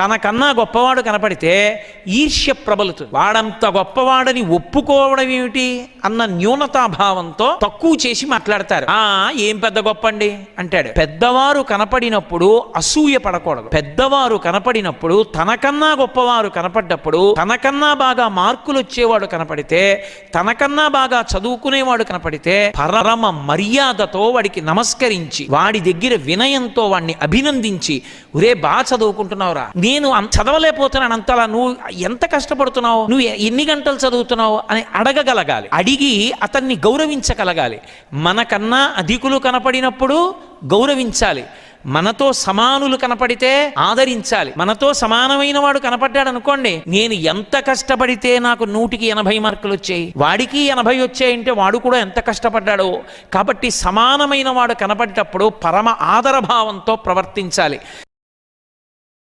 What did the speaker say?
తనకన్నా గొప్పవాడు కనపడితే ఈర్ష్య ప్రబలుతుంది. వాడంత గొప్పవాడని ఒప్పుకోవడం ఏమిటి? అన్న న్యూనతాభావంతో తక్కువ చేసి మాట్లాడతారు. ఆ ఏం పెద్ద గొప్ప అండి అంటాడు. పెద్దవారు కనపడినప్పుడు అసూయ పడకూడదు. పెద్దవారు కనపడినప్పుడు తనకన్నా గొప్పవారు కనపడ్డప్పుడు తనకన్నా బాగా మార్కులు వచ్చేవాడు కనపడితే తనకన్నా బాగా చదువుకునేవాడు కనపడితే పరమ మర్యాదతో వాడికి నమస్కరించి వాడి దగ్గర వినయంతో వాడిని అభినందించి ఒరే బాగా చదువుకుంటున్నావురా. నేను చదవలేకపోతున్నాను అంతలా నువ్వు ఎంత కష్టపడుతున్నావు? నువ్వు ఎన్ని గంటలు చదువుతున్నావు? అని అడగగలగాలి. అడిగి అతన్ని గౌరవించగలగాలి. మనకన్నా అధికులు కనపడినప్పుడు గౌరవించాలి. మనతో సమానులు కనపడితే ఆదరించాలి. మనతో సమానమైన వాడు కనపడ్డాడు అనుకోండి నేను ఎంత కష్టపడితే నాకు నూటికి ఎనభై మార్కులు వచ్చాయి? వాడికి ఎనభై వచ్చాయంటే వాడు కూడా ఎంత కష్టపడ్డాడో? కాబట్టి సమానమైన వాడు కనపడేటప్పుడు పరమ ఆదరభావంతో ప్రవర్తించాలి.